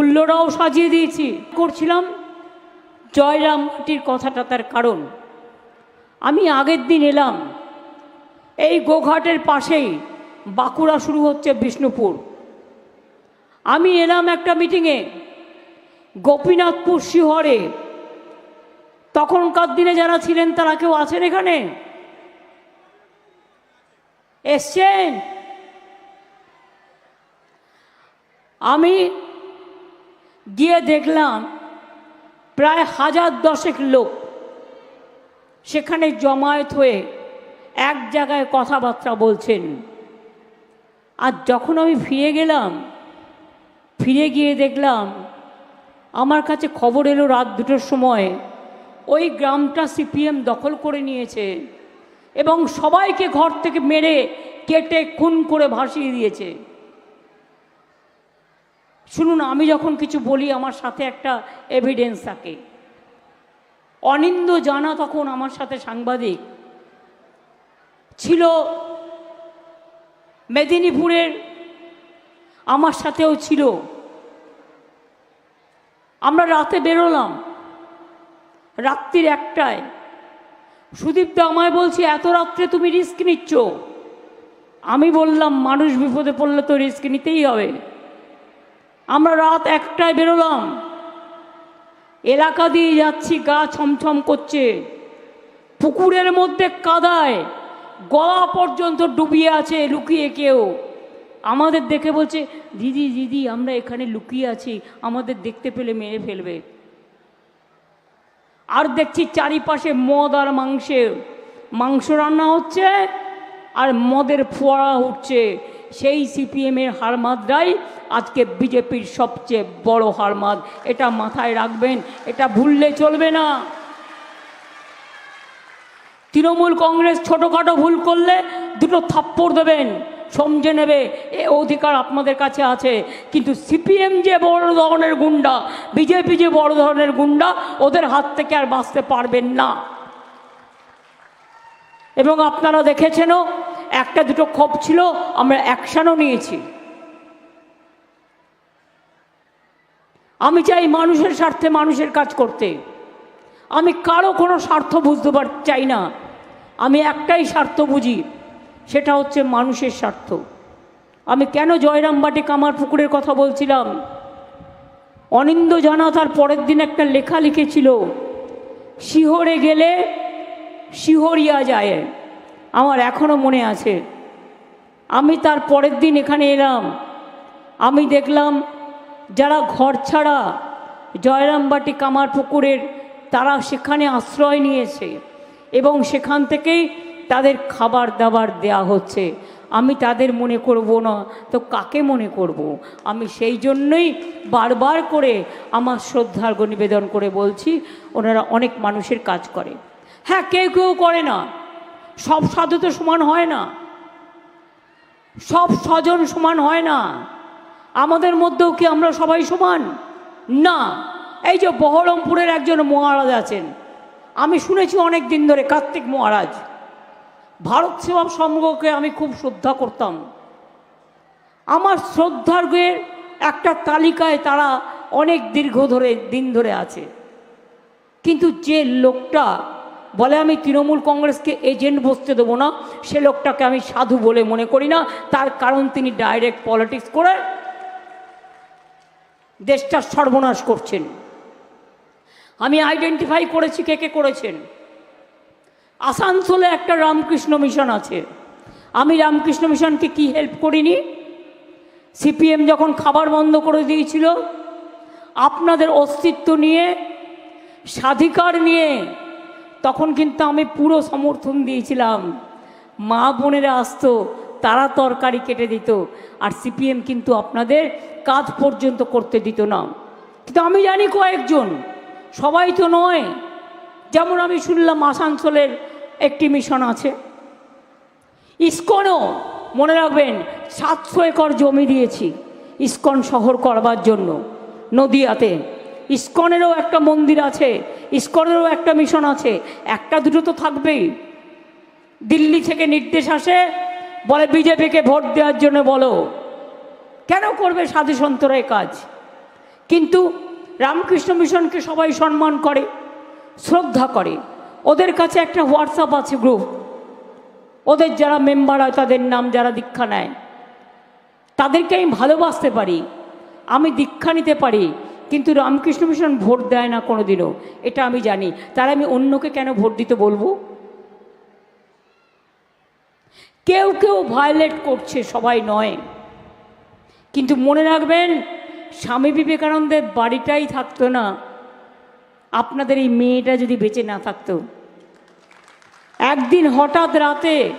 হুল্লোড়াও সাজিয়ে দিয়েছি। করছিলাম জয়রাম মাটির কথাটা তার কারণ। আমি আগের দিন এলাম। এই গোঘাটের পাশেই বাঁকুড়া শুরু হচ্ছে বিষ্ণুপুর। আমি এলাম একটা মিটিংয়ে, গোপীনাথপুর শিহরে। তখনকার দিনে যারা ছিলেন তারা কেউ আছেন এখানে? এসছেন? আমি গিয়ে দেখলাম প্রায় হাজার দশেক লোক সেখানে জমায়েত হয়ে এক জায়গায় কথাবার্তা বলছেন। আর যখন আমি ফিরে গেলাম, ফিরে গিয়ে দেখলাম, আমার কাছে খবর এলো রাত দুটোর সময়, ওই গ্রামটা সিপিএম দখল করে নিয়েছে এবং সবাইকে ঘর থেকে মেরে কেটে খুন করে ভাসিয়ে দিয়েছে। শুনুন, আমি যখন কিছু বলি, আমার সাথে একটা এভিডেন্স থাকে। অনিন্দ জানা তখন আমার সাথে সাংবাদিক। ছিল মেদিনীপুরের, আমার সাথেও ছিল। আমরা রাতে বেরোলাম, রাত্রির একটায়। সুদীপ আমায় বলছি, এত রাত্রে তুমি রিস্ক নিচ্ছ? আমি বললাম, মানুষ বিপদে পড়লে তো রিস্ক নিতেই হবে। আমরা রাত একটায় বেরোলাম। এলাকা দিয়ে যাচ্ছি, গা ছমছম করছে। পুকুরের মধ্যে কাদায় গলা পর্যন্ত ডুবিয়ে আছে লুকিয়ে কেউ। আমাদের দেখে বলছে, দিদি দিদি, আমরা এখানে লুকিয়ে আছি, আমাদের দেখতে পেলে মেরে ফেলবে। আর দেখছি চারিপাশে মদ আর মাংসে মাংস রান্না হচ্ছে আর মদের ফোয়ারা উঠছে। সেই সিপিএমের হারমাদরাই আজকে বিজেপির সবচেয়ে বড় হারমাদ। এটা মাথায় রাখবেন, এটা ভুললে চলবে না। তৃণমূল কংগ্রেস ছোটোখাটো ভুল করলে দুটো থাপ্পড় দেবেন, সমঝে নেবে। এ অধিকার আপনাদের কাছে আছে, কিন্তু সিপিএম যে বড় ধরনের গুন্ডা, বিজেপি যে বড় ধরনের গুন্ডা, ওদের হাত থেকে আর বাঁচতে পারবেন না। এবং আপনারা দেখেছেনও একটা দুটো ক্ষোভ ছিল, আমরা অ্যাকশানও নিয়েছি। আমি চাই মানুষের স্বার্থে মানুষের কাজ করতে। আমি কারও কোনো স্বার্থ বুঝতে পার, চাই না। আমি একটাই স্বার্থ বুঝি, সেটা হচ্ছে মানুষের স্বার্থ। আমি কেন জয়রামবাটি কামার পুকুরের কথা বলছিলাম? অনিন্দ জানা তার পরের দিন একটা লেখা লিখেছিল, শিহরে গেলে শিহরিয়া যায়। আমার এখনও মনে আছে। আমি তার পরের দিন এখানে এলাম। আমি দেখলাম যারা ঘর ছাড়া জয়রামবাটি কামার পুকুরের তারা সেখানে আশ্রয় নিয়েছে এবং সেখান থেকেই তাদের খাবার দাবার দেয়া হচ্ছে। আমি তাদের মনে করব না, তো কাকে মনে করব। আমি সেই জন্যই বারবার করে আমার শ্রদ্ধার্ঘ নিবেদন করে বলছি, ওনারা অনেক মানুষের কাজ করে। হ্যাঁ কেউ কেউ করে না। সব সাধু তো সমান হয় না। সব স্বজন সমান হয় না। আমাদের মধ্যেও কি আমরা সবাই সমান? না। এই যে বহরমপুরের একজন মহারাজ আছেন, আমি শুনেছি অনেক দিন ধরে, কার্তিক মহারাজ। ভারত সেবা সংঘকে আমি খুব শ্রদ্ধা করতাম। আমার শ্রদ্ধার্ঘের একটা তালিকায় তারা অনেক দীর্ঘ ধরে, দিন ধরে আছে। কিন্তু যে লোকটা বলে আমি তৃণমূল কংগ্রেসকে এজেন্ট বসতে দেবো না, সে লোকটাকে আমি সাধু বলে মনে করি না, তার কারণ তিনি ডাইরেক্ট পলিটিক্স করে দেশটার সর্বনাশ করছেন। আমি আইডেন্টিফাই করেছি কে কে করেছেন। আসানসোলে একটা রামকৃষ্ণ মিশন আছে। আমি রামকৃষ্ণ মিশনকে কি হেল্প করিনি? সিপিএম যখন খাবার বন্ধ করে দিয়েছিল, আপনাদের অস্তিত্ব নিয়ে, স্বাধিকার নিয়ে তখন কিন্তু আমি পুরো সমর্থন দিয়েছিলাম। মা বোনেরা আসতো, তারা তরকারি কেটে দিত, আর সিপিএম কিন্তু আপনাদের কাজ পর্যন্ত করতে দিত না। কিন্তু আমি জানি কয়েকজন, সবাই তো নয়। যেমন আমি শুনলাম আসানসোলের একটি মিশন আছে। ইস্কনও, মনে রাখবেন, সাতশো একর জমি দিয়েছি, ইস্কন শহর করবার জন্য, নদিয়াতে। ইস্কনেরও একটা মন্দির আছে, ইস্কনেরও একটা মিশন আছে, একটা দুটো তো থাকবেই। দিল্লি থেকে নির্দেশ আসে, বলে বিজেপিকে ভোট দেওয়ার জন্য বলো। কেন করবে সাধু সন্তরা কাজ? কিন্তু রামকৃষ্ণ মিশনকে সবাই সম্মান করে, শ্রদ্ধা করে। ওদের কাছে একটা হোয়াটসঅ্যাপ আছে গ্রুপ ওদের যারা মেম্বার হয়, তাদের নাম যারা দীক্ষা নেয়, তাদেরকে আমি ভালোবাসতে পারি, আমি দীক্ষা নিতে পারি কিন্তু রামকৃষ্ণ মিশন ভোট দেয় না কোনো দিনও এটা আমি জানি। তারা আমি অন্যকে কেন ভোট দিতে বলব? কেউ কেউ ভায়োলেট করছে, সবাই নয়। কিন্তু মনে রাখবেন, স্বামী বিবেকানন্দের বাড়িটাই থাকতো না। আপনাদের এই মেয়েটা যদি বেঁচে না থাকতো। একদিন হঠাৎ রাতে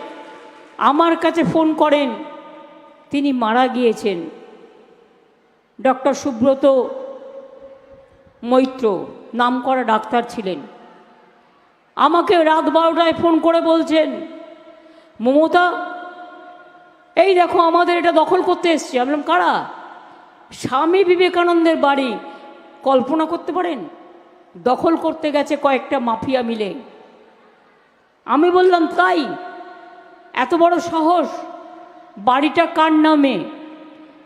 আমার কাছে ফোন করেন, তিনি মারা গিয়েছেন। ডক্টর সুব্রত মৈত্র নাম করা ডাক্তার ছিলেন। আমাকে রাত বারোটায় ফোন করে বলছেন, মমতা, এই দেখো আমাদের এটা দখল করতে এসছি। আমি কারা? স্বামী বিবেকানন্দের বাড়ি কল্পনা করতে পারেন? দখল করতে গেছে কয়েকটা মাফিয়া মিলে। আমি বললাম, তাই? এত বড় সাহস? বাড়িটা কার নামে?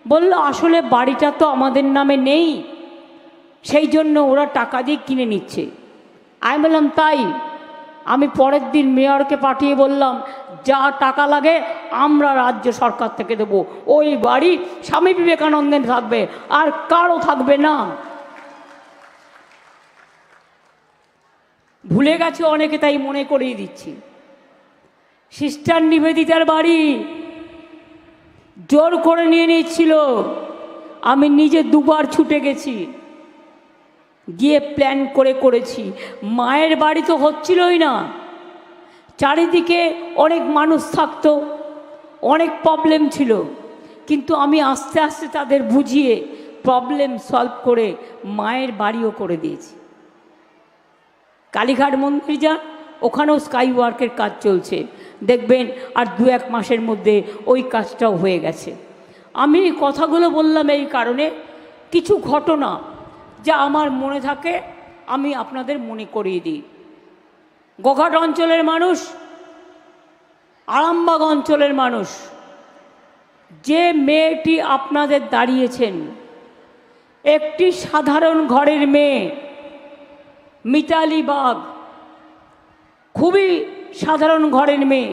বলল, আসলে বাড়িটা তো আমাদের নামে নেই। সেই জন্য ওরা টাকা দিয়ে কিনে নিচ্ছে। আমি বললাম, তাই। আমি পরের দিন মেয়রকে পাঠিয়ে বললাম, যা টাকা লাগে আমরা রাজ্য সরকার থেকে দেব। ওই বাড়ি স্বামী বিবেকানন্দের থাকবে, আর কারও থাকবে না। ভুলে গেছে অনেকে, তাই মনে করিয়ে দিচ্ছি। সিস্টার নিবেদিতার বাড়ি জোর করে নিয়ে নিচ্ছিল আমি নিজে দুবার ছুটে গেছি। গিয়ে প্ল্যান করে করেছি। মায়ের বাড়ি তো হচ্ছিলই না। চারিদিকে অনেক মানুষ থাকতো, অনেক প্রবলেম ছিল। কিন্তু আমি আস্তে আস্তে তাদের বুঝিয়ে প্রবলেম সলভ করে মায়ের বাড়িও করে দিয়েছি। কালীঘাট মন্দির যান, ওখানেও স্কাই ওয়ার্কের কাজ চলছে। দেখবেন আর দু এক মাসের মধ্যে ওই কাজটাও হয়ে গেছে। আমি কথাগুলো বললাম এই কারণে, কিছু ঘটনা যা আমার মনে থাকে, আমি আপনাদের মনে করিয়ে দিই। গোঘাট অঞ্চলের মানুষ, আরামবাগ অঞ্চলের মানুষ, যে মেয়েটি আপনাদের দাঁড়িয়েছেন, একটি সাধারণ ঘরের মেয়ে, মিতালি বাগ, খুবই সাধারণ ঘরের মেয়ে।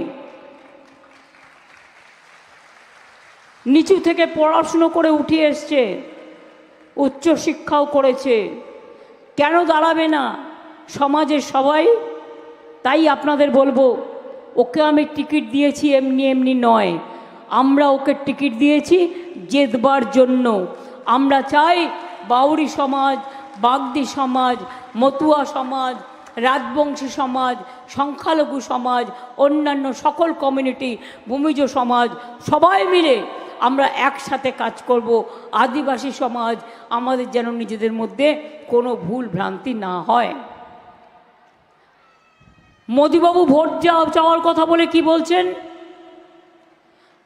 নিচু থেকে পড়াশুনো করে উঠে এসছে। উচ্চশিক্ষাও করেছে। কেন দাঁড়াবে না? সমাজের সবাই, তাই আপনাদের বলব, ওকে আমি টিকিট দিয়েছি এমনি এমনি নয়। আমরা ওকে টিকিট দিয়েছি জেতবার জন্য। আমরা চাই বাউরি সমাজ, বাগদি সমাজ, মতুয়া সমাজ, রাজবংশী সমাজ, সংখ্যালঘু সমাজ, অন্যান্য সকল কমিউনিটি, ভূমিজ সমাজ, সবাই মিলে আমরা একসাথে কাজ করব। আদিবাসী সমাজ আমাদের যেন নিজেদের মধ্যে কোনো ভুল ভ্রান্তি না হয়। মোদিবাবু ভোট চাওয়ার কথা বলে কি বলছেন?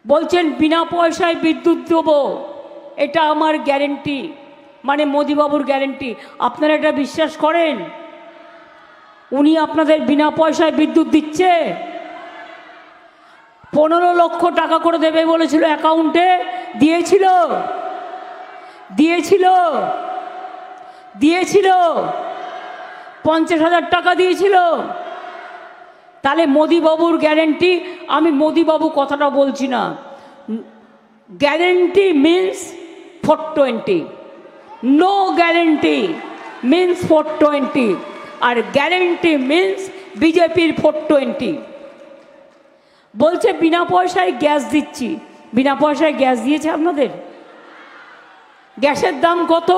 বলছেন, বিনা পয়সায় বিদ্যুৎ দেবো। এটা আমার গ্যারেন্টি। মানে মোদিবাবুর গ্যারেন্টি। আপনারা এটা বিশ্বাস করেন? উনি আপনাদের বিনা পয়সায় বিদ্যুৎ দিচ্ছে? পনেরো লক্ষ টাকা করে দেবে বলেছিল অ্যাকাউন্টে, দিয়েছিল। দিয়েছিল। দিয়েছিল। পঞ্চাশ হাজার টাকা দিয়েছিল। তাহলে মোদিবাবুর গ্যারেন্টি, আমি মোদিবাবু কথাটা বলছি না। Guarantee means four twenty no guarantee means four twenty আর গ্যারেন্টি মিন্স বিজেপির ফোর টোয়েন্টি বলছে, বিনা পয়সায় গ্যাস দিচ্ছি। বিনা পয়সায় গ্যাস দিয়েছে আপনাদের? গ্যাসের দাম কত?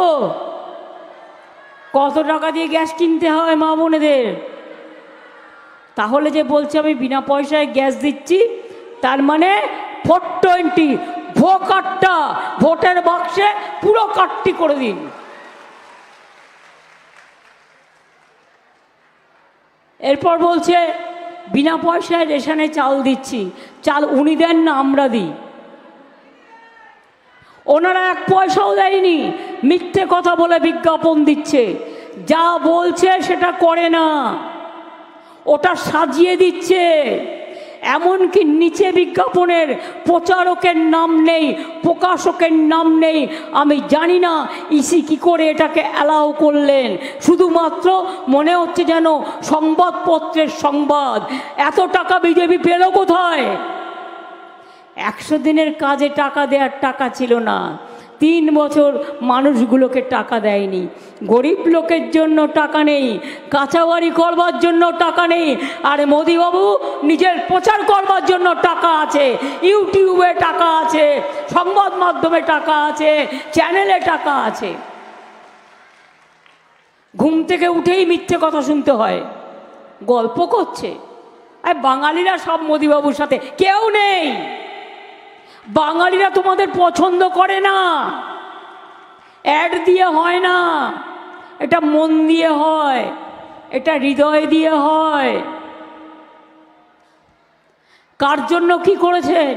কত টাকা দিয়ে গ্যাস কিনতে হয় মা বোনেদের? তাহলে যে বলছে, আমি বিনা পয়সায় গ্যাস দিচ্ছি, তার মানে ফোর টোয়েন্টি ভো কাটটা ভোটের বাক্সে পুরো কাটটি করে দিন। এরপর বলছে বিনা পয়সায় রেশনে চাল দিচ্ছি। চাল উনি দেন না, আমরা দিই। ওনারা এক পয়সাও দেয়নি। মিথ্যে কথা বলে বিজ্ঞাপন দিচ্ছে। যা বলছে সেটা করে না। ওটা সাজিয়ে দিচ্ছে। এমনকি নিচে বিজ্ঞাপনের প্রচারকের নাম নেই, প্রকাশকের নাম নেই। আমি জানি না ইসি কি করে এটাকে অ্যালাউ করলেন। শুধুমাত্র মনে হচ্ছে যেন সংবাদপত্রের সংবাদ। এত টাকা বিজেপি পেল কোথায়? একশো দিনের কাজে টাকা দেওয়ার টাকা ছিল না। তিন বছর মানুষগুলোকে টাকা দেয়নি। গরিব লোকের জন্য টাকা নেই, কাঁচাবাড়ি করবার জন্য টাকা নেই, আর মোদিবাবু, নিজের প্রচার করবার জন্য টাকা আছে, ইউটিউবে টাকা আছে, সংবাদ মাধ্যমে টাকা আছে, চ্যানেলে টাকা আছে। ঘুম থেকে উঠেই মিথ্যে কথা শুনতে হয়, গল্প করছে। আর বাঙালিরা সব মোদিবাবুর সাথে, কেউ নেই। বাঙালিরা তোমাদের পছন্দ করে না। অ্যাড দিয়ে হয় না। এটা মন দিয়ে হয়, এটা হৃদয় দিয়ে হয়। কার জন্য কি করেছেন?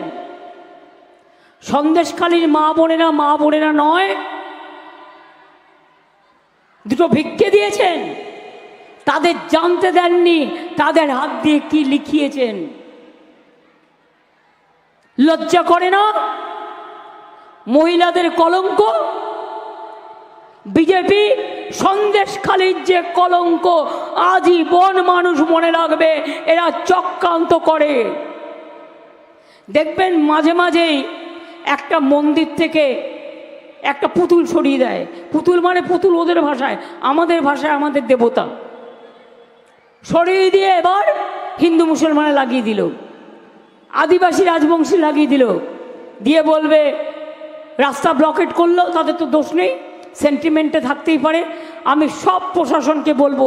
সন্দেশখালীর মা বোনেরা মা বোনেরা নয়। দুটো ভিক্ষে দিয়েছেন। তাদের জানতে দেননি, তাদের হাত দিয়ে কি লিখিয়েছেন? লজ্জা করে না? মহিলাদের কলঙ্ক? বিজেপি সন্দেশখালীর যে কলঙ্ক আজীবন মানুষ মনে রাখবে, এরা চক্রান্ত করে। দেখবেন মাঝে মাঝেই একটা মন্দির থেকে একটা পুতুল সরিয়ে দেয়। পুতুল মানে পুতুল ওদের ভাষায়, আমাদের ভাষায় আমাদের দেবতা। সরিয়ে দিয়ে এবার হিন্দু মুসলমানে লাগিয়ে দিল। আদিবাসী রাজবংশী লাগিয়ে দিল। দিয়ে বলবে, রাস্তা ব্লকেট করল তাদের তো দোষ নেই সেন্টিমেন্টে থাকতেই পারে। আমি সব প্রশাসনকে বলব,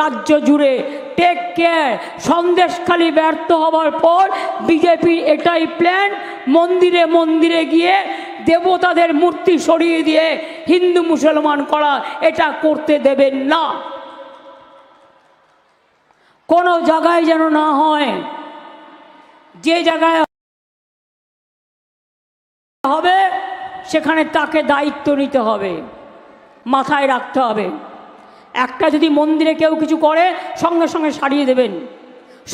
রাজ্য জুড়ে টেক কেয়ার সন্দেশখালি ব্যর্থ হওয়ার পর বিজেপির এটাই প্ল্যান মন্দিরে মন্দিরে গিয়ে দেবতাদের মূর্তি সরিয়ে দিয়ে হিন্দু মুসলমান করা, এটা করতে দেবেন না। কোনো জায়গায় যেন না হয় যে জায়গায় হবে, সেখানে তাকে দায়িত্ব নিতে হবে, মাথায় রাখতে হবে। একটা যদি মন্দিরে কেউ কিছু করে, সঙ্গে সঙ্গে সারিয়ে দেবেন।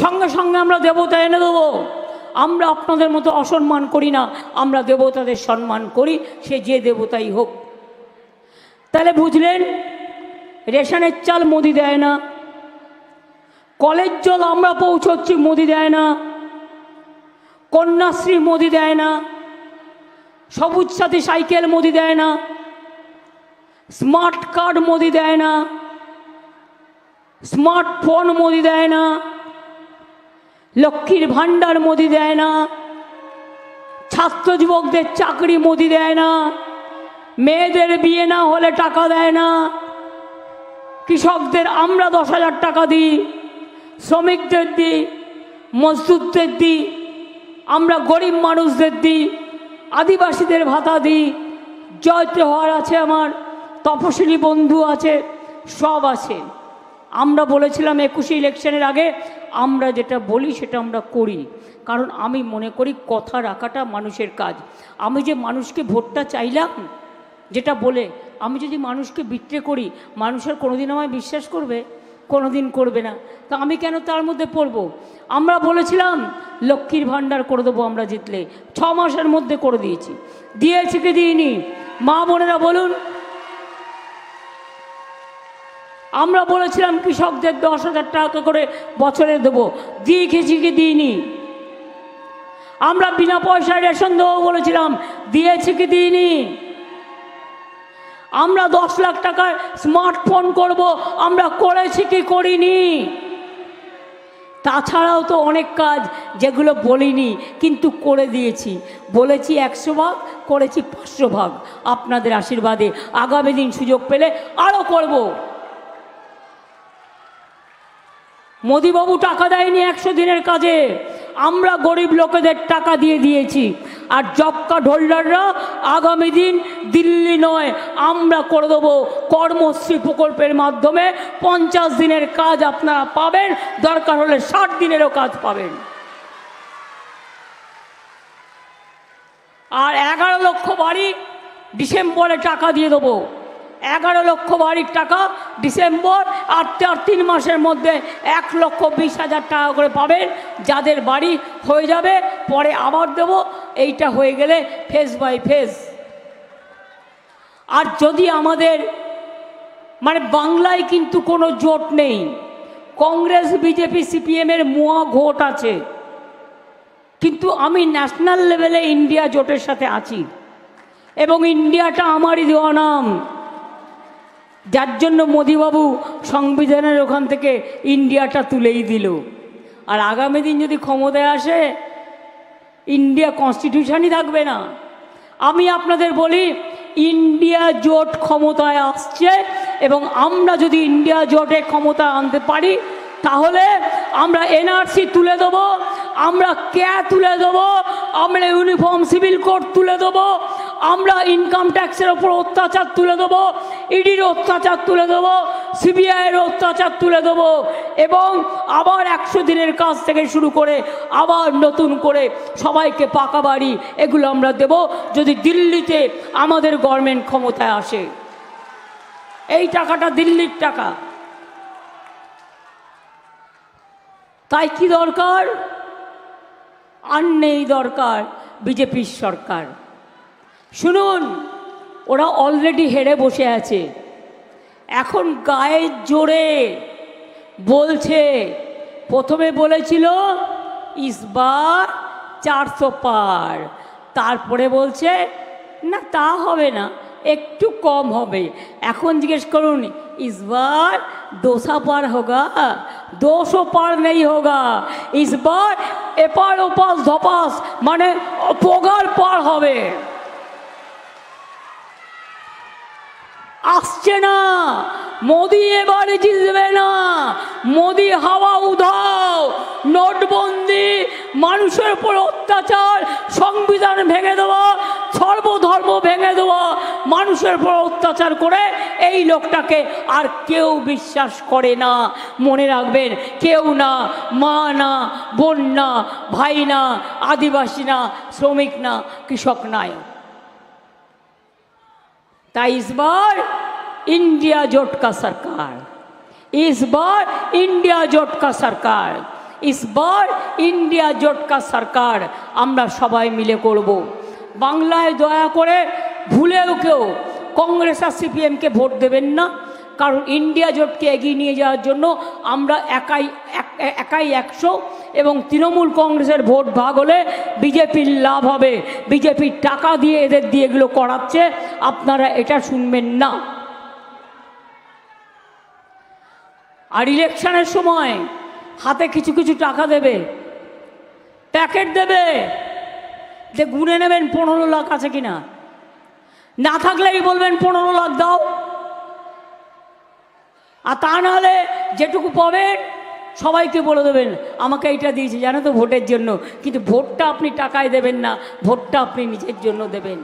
সঙ্গে সঙ্গে আমরা দেবতা এনে দেবো। আমরা আপনাদের মতো অসম্মান করি না, আমরা দেবতাদের সম্মান করি, সে যে দেবতাই হোক। তাহলে বুঝলেন, রেশনের চাল মোদি দেয় না, কলের জল আমরা পৌঁছচ্ছি, মোদি দেয় না। কন্যাশ্রী মোদি দেয় না, সবুজ সাথী সাইকেল মোদি দেয় না, স্মার্ট কার্ড মোদি দেয় না স্মার্টফোন মোদি দেয় না, লক্ষ্মীর ভাণ্ডার মোদি দেয় না ছাত্র যুবকদের চাকরি মোদি দেয় না, মেয়েদের বিয়ে না হলে টাকা দেয় না, কৃষকদের আমরা দশ হাজার টাকা দিই, শ্রমিকদের দিই, মজদুরদের দিই আমরা গরিব মানুষদের দিই, আদিবাসীদের ভাতা দিই, জয় তেওহার আছে আমার তপশিলি বন্ধু আছে, সব আছে। আমরা বলেছিলাম একুশে ইলেকশনের আগে আমরা যেটা বলি সেটা আমরা করি, কারণ আমি মনে করি কথা রাখাটা মানুষের কাজ। আমি যে মানুষকে ভোটটা চাইলাম, যেটা বলে, আমি যদি মানুষকে বিক্রে করি মানুষের কোনোদিন আমায় বিশ্বাস করবে? কোনোদিন করবে না। তা আমি কেন তার মধ্যে পড়ব? আমরা বলেছিলাম, লক্ষ্মীর ভাণ্ডার করে দেবো আমরা জিতলে। ছ মাসের মধ্যে করে দিয়েছি। দিয়েছি কি দিইনি? মা বোনেরা বলুন। আমরা বলেছিলাম, কৃষকদের দশ হাজার টাকা করে বছরে দেবো। দিয়ে খেয়েছি কি দিইনি? আমরা বিনা পয়সায় রেশন দেবো বলেছিলাম। দিয়েছি কি দিইনি? আমরা দশ লাখ টাকার স্মার্টফোন করব, আমরা করেছি কি করিনি? তাছাড়াও তো অনেক কাজ যেগুলো বলিনি, কিন্তু করে দিয়েছি। বলেছি একশো ভাগ, করেছি পাঁচশো ভাগ। আপনাদের আশীর্বাদে আগামী দিন সুযোগ পেলে আরও করব। মোদিবাবু টাকা দেয়নি একশো দিনের কাজে। আমরা গরিব লোকেদের টাকা দিয়ে দিয়েছি। আর জব কার্ড হোল্ডাররা আগামী দিন দিল্লি নয়, আমরা করে দেবো কর্মশ্রী প্রকল্পের মাধ্যমে পঞ্চাশ দিনের কাজ আপনারা পাবেন, দরকার হলে ষাট দিনেরও কাজ পাবেন। আর এগারো লক্ষ বাড়ি ডিসেম্বরে টাকা দিয়ে দেবো। এগারো লক্ষ বাড়ির টাকা ডিসেম্বর, আর চার তিন মাসের মধ্যে এক লক্ষ বিশ হাজার টাকা করে পাবেন। যাদের বাড়ি হয়ে যাবে, পরে আবার দেব। এইটা হয়ে গেলে ফেস বাই ফেস। আর যদি আমাদের মানে বাংলায় কিন্তু কোনো জোট নেই। কংগ্রেস, বিজেপি সিপিএমের মুয়া ভোট আছে। কিন্তু আমি ন্যাশনাল লেভেলে ইন্ডিয়া জোটের সাথে আছি। এবং ইন্ডিয়াটা আমারই দেওয়া নাম। যার জন্য মোদিবাবু সংবিধানের ওখান থেকে ইন্ডিয়াটা তুলেই দিল। আর আগামী দিন যদি ক্ষমতায় আসে, ইন্ডিয়া কনস্টিটিউশনই থাকবে না। আমি আপনাদের বলি, ইন্ডিয়া জোট ক্ষমতায় আসছে এবং আমরা যদি ইন্ডিয়া জোটে ক্ষমতা আনতে পারি, তাহলে আমরা এনআরসি তুলে দেবো, আমরা ক্যা তুলে দেবো, আমরা ইউনিফর্ম সিভিল কোড তুলে দেবো, আমরা ইনকাম ট্যাক্সের ওপর অত্যাচার তুলে দেবো ইডির অত্যাচার তুলে দেবো, সিবিআইয়ের অত্যাচার তুলে দেবো এবং আবার একশো দিনের কাজ থেকে শুরু করে আবার নতুন করে সবাইকে পাকা বাড়ি এগুলো আমরা দেব যদি দিল্লিতে আমাদের গভর্নমেন্ট ক্ষমতায় আসে। এই টাকাটা দিল্লির টাকা। তাই কি দরকার? আর নেই দরকার বিজেপির সরকার। শুনুন ওরা অলরেডি হেরে বসে আছে। এখন গায়ের জোরে বলছে, প্রথমে বলেছিল ইসবার চারশো পার। তারপরে বলছে, না, তা হবে না, একটু কম হবে। এখন জিজ্ঞেস করুন ইসবার দোসা পার হোগা? দোশো পার নেই হোগা? ইসবার এপার ওপাস ধপাস মানে পগার পার হবে। আসছে না। মোদি এবারে জিতবে না। মোদি হাওয়া উধাও। নোটবন্দি, মানুষের উপর অত্যাচার, সংবিধান ভেঙে দেওয়া, সর্বধর্ম ভেঙে দেওয়া, মানুষের উপর অত্যাচার করে এই লোকটাকে আর কেউ বিশ্বাস করে না। মনে রাখবেন, কেউ না, মা না, বোন না, ভাই না, আদিবাসী না, শ্রমিক না, কৃষক নাই ताई इस बार इंडिया जोट का सरकार इस बार इंडिया जोट का सरकार इस बार ইন্ডিয়া জোট কা সরকার আমরা সবাই মিলে করব বাংলায় দয়া করে ভুলেও কেউ কংগ্রেস আর সিপিএমকে ভোট দেবেন না কারণ ইন্ডিয়া জোটকে এগিয়ে নিয়ে যাওয়ার জন্য আমরা একাই এক- একাই একশো এবং তৃণমূল কংগ্রেসের ভোট ভাগ হলে বিজেপির লাভ হবে। বিজেপির টাকা দিয়ে এদের দিয়ে এগুলো করাচ্ছে। আপনারা এটা শুনবেন না। আর ইলেকশনের সময় হাতে কিছু কিছু টাকা দেবে। প্যাকেট দেবে। যে গুনে নেবেন পনেরো লাখ আছে কিনা? না থাকলেই বলবেন পনেরো লাখ দাও। আর তা নাহলে যেটুকু পাবেন, সবাইকে বলে দেবেন, আমাকে এটা দিয়েছে, জানো তো, ভোটের জন্য। কিন্তু ভোটটা আপনি টাকায় দেবেন না, ভোটটা আপনি নিজের জন্য দেবেন।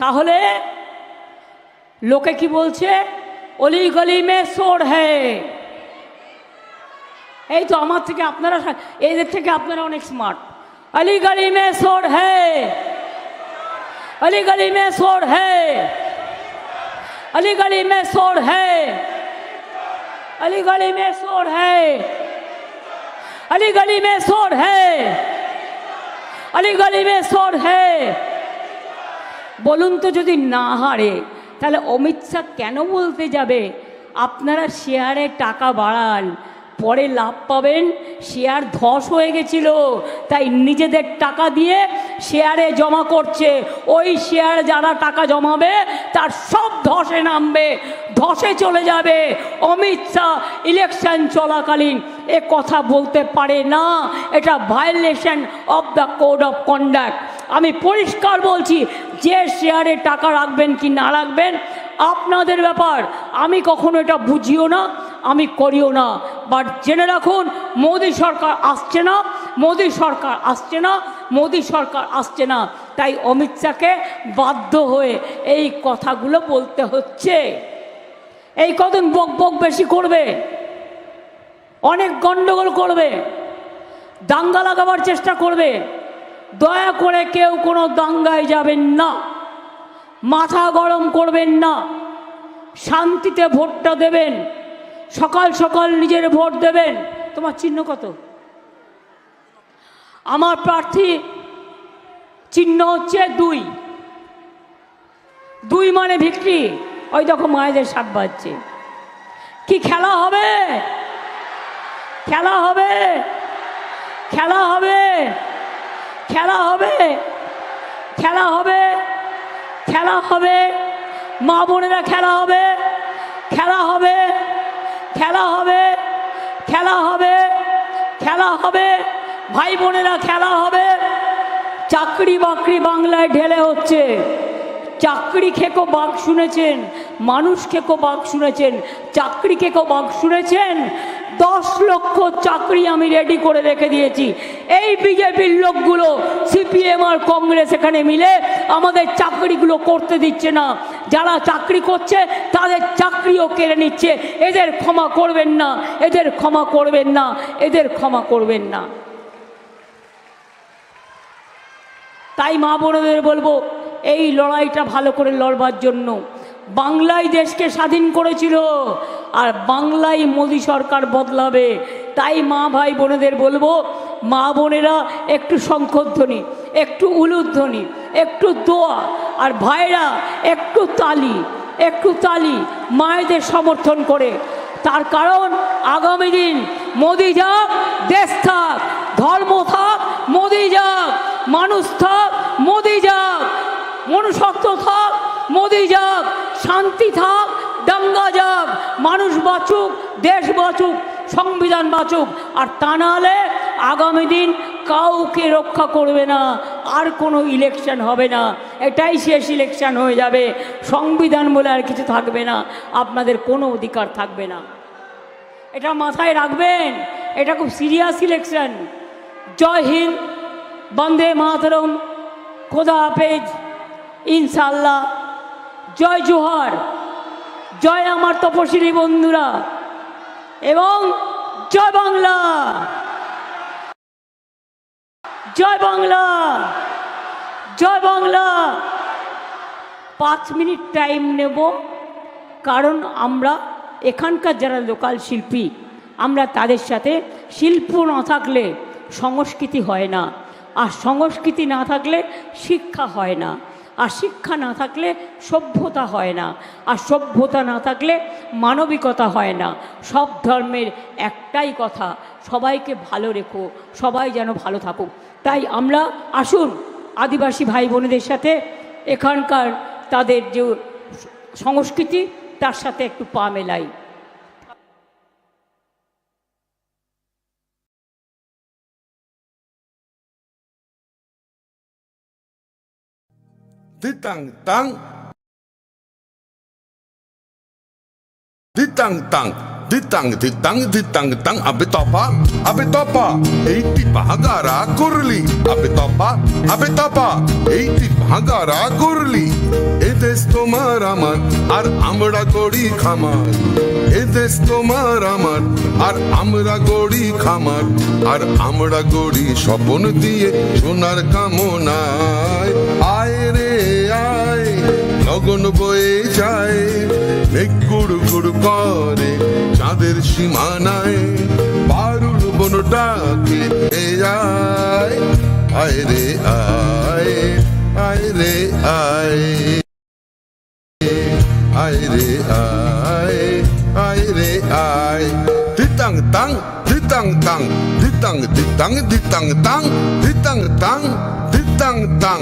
তাহলে লোকে কি বলছে? অলি গলি মে সোর এই তো আমার থেকে আপনারা এদের থেকে আপনারা অনেক স্মার্ট অলি গলি মে সোর হ্যাঁ অলি গলি মে সোর হ্যাঁ अली गली में शोर है अली गली में शोर है अली गली में शोर है अली गली में शोर है বলুন তো যদি না হারে তাহলে অমিত শাহ কেন বলতে যাবে আপনারা শেয়ারে টাকা বাড়ান পরে লাভ পাবেন শেয়ার ধস হয়ে গেছিল, তাই নিজেদের টাকা দিয়ে শেয়ারে জমা করছে। ওই শেয়ার যারা টাকা জমাবে, তার সব ধসে নামবে, ধসে চলে যাবে। অমিত শাহ ইলেকশন চলাকালীন এ কথা বলতে পারে না, এটা violation of the code of conduct আমি পরিষ্কার বলছি, যে শেয়ারে টাকা রাখবেন কি না রাখবেন, আপনাদের ব্যাপার, আমি কখনো এটা বুঝিও না। আমি করিও না। বাট জেনে রাখুন, মোদী সরকার আসছে না, মোদী সরকার আসছে না, মোদী সরকার আসছে না। তাই অমিত শাহকে বাধ্য হয়ে এই কথাগুলো বলতে হচ্ছে। এই কদিন বক বক বেশি করবে, অনেক গণ্ডগোল করবে, দাঙ্গা লাগাবার চেষ্টা করবে। দয়া করে কেউ কোনো দাঙ্গায় যাবেন না, মাথা গরম করবেন না, শান্তিতে ভোটটা দেবেন। সকাল সকাল নিজের ভোট দেবেন। তোমার চিহ্ন কত? আমার প্রার্থী চিহ্ন হচ্ছে দুই। দুই মানে ভিক্রি ওই দেখো মায়েদের সাত বাজছে। কি খেলা হবে? খেলা হবে? খেলা হবে? খেলা হবে? খেলা হবে? খেলা হবে? মা বোনেরা খেলা হবে? খেলা হবে? খেলা হবে খেলা হবে খেলা হবে। ভাই বোনেরা, খেলা হবে। চাকরি বাকরি বাংলায় ঢেলে হচ্ছে। চাকরি খেকো বাঘ শুনেছেন, মানুষ খেকো বাঘ শুনেছেন, চাকরি খেকো বাঘ শুনেছেন। দশ লক্ষ চাকরি আমি রেডি করে রেখে দিয়েছি। এই বিজেপির লোকগুলো সিপিএম আর কংগ্রেস এখানে মিলে আমাদের চাকরিগুলো করতে দিচ্ছে না। যারা চাকরি করছে তাদের চাকরিও কেড়ে নিচ্ছে। এদের ক্ষমা করবেন না, এদের ক্ষমা করবেন না, এদের ক্ষমা করবেন না। তাই মা বোনদের বলব, এই লড়াইটা ভালো করে লড়বার জন্য। বাংলায় দেশকে স্বাধীন করেছিল, আর বাংলায় মোদী সরকার বদলাবে। তাই মা ভাই বোনেদের বলব, মা বোনেরা একটু শঙ্খধ্বনি একটু উলুধ্বনি, একটু দোয়া, আর ভাইরা একটু তালি। একটু তালি মায়েদের সমর্থন করে। তার কারণ আগামী দিন মোদি যাক দেশ থাক, ধর্ম থাক, মোদি যাক মানুষ থাক, মোদি যাক মনুষ্যত্ব থাক, মোদি যাক শান্তি থাক, দাঙ্গা যাক, মানুষ বাঁচুক, দেশ বাঁচুক সংবিধান বাঁচুক। আর তা নাহলে আগামী দিন কাউকে রক্ষা করবে না, আর কোনো ইলেকশন হবে না। এটাই শেষ ইলেকশন হয়ে যাবে। সংবিধান বলে আর কিছু থাকবে না। আপনাদের কোনো অধিকার থাকবে না। এটা মাথায় রাখবেন। এটা খুব সিরিয়াস ইলেকশন জয় হিন্দ, বন্দে মাতরম। খোদা হাফেজ। ইনশাল্লাহ জয় জোহার। জয় আমার তপশিলি বন্ধুরা। এবং জয় বাংলা। জয় বাংলা। জয় বাংলা। পাঁচ মিনিট টাইম নেব, কারণ আমরা এখানকার যারা লোকাল শিল্পী, আমরা তাদের সাথে শিল্প না থাকলে সংস্কৃতি হয় না। আর সংস্কৃতি না থাকলে শিক্ষা হয় না। আর শিক্ষা না থাকলে সভ্যতা হয় না। আর সভ্যতা না থাকলে মানবিকতা হয় না। সব ধর্মের একটাই কথা, সবাইকে ভালো রেখো, সবাই যেন ভালো থাকুক। তাই আমরা আসুন আদিবাসী ভাই বোনেদের সাথে, এখানকার তাদের যে সংস্কৃতি, তার সাথে একটু পা মেলাই। Ditang, tang. Ditang tang. Ditang ditang ditang, tang. Abe topa abe topa. এইটি ভাগারা করলি আবে তপা আবে তপা এইটি ভাগারা করলি এ দেশ তোমার আমার আর আমরা গড়ি খামার এ দেশ তোমার আমার আর আমরা গড়ি খামার আর আমরা গড়ি স্বপন দিয়ে সোনার কামনায় আয় লগন বয়ে যায়, মেঘ গুড় গুড় করে চাঁদের সীমানায়। বারুর বন ডাকে, এ আয় আয় রে আয় আয় রে আয় আয় রে আয় আয় রে আয়। দিতাং তাং দিতাং তাং দিতাং দিতাং দিতাং তাং দিতাং তাং দিতাং তাং।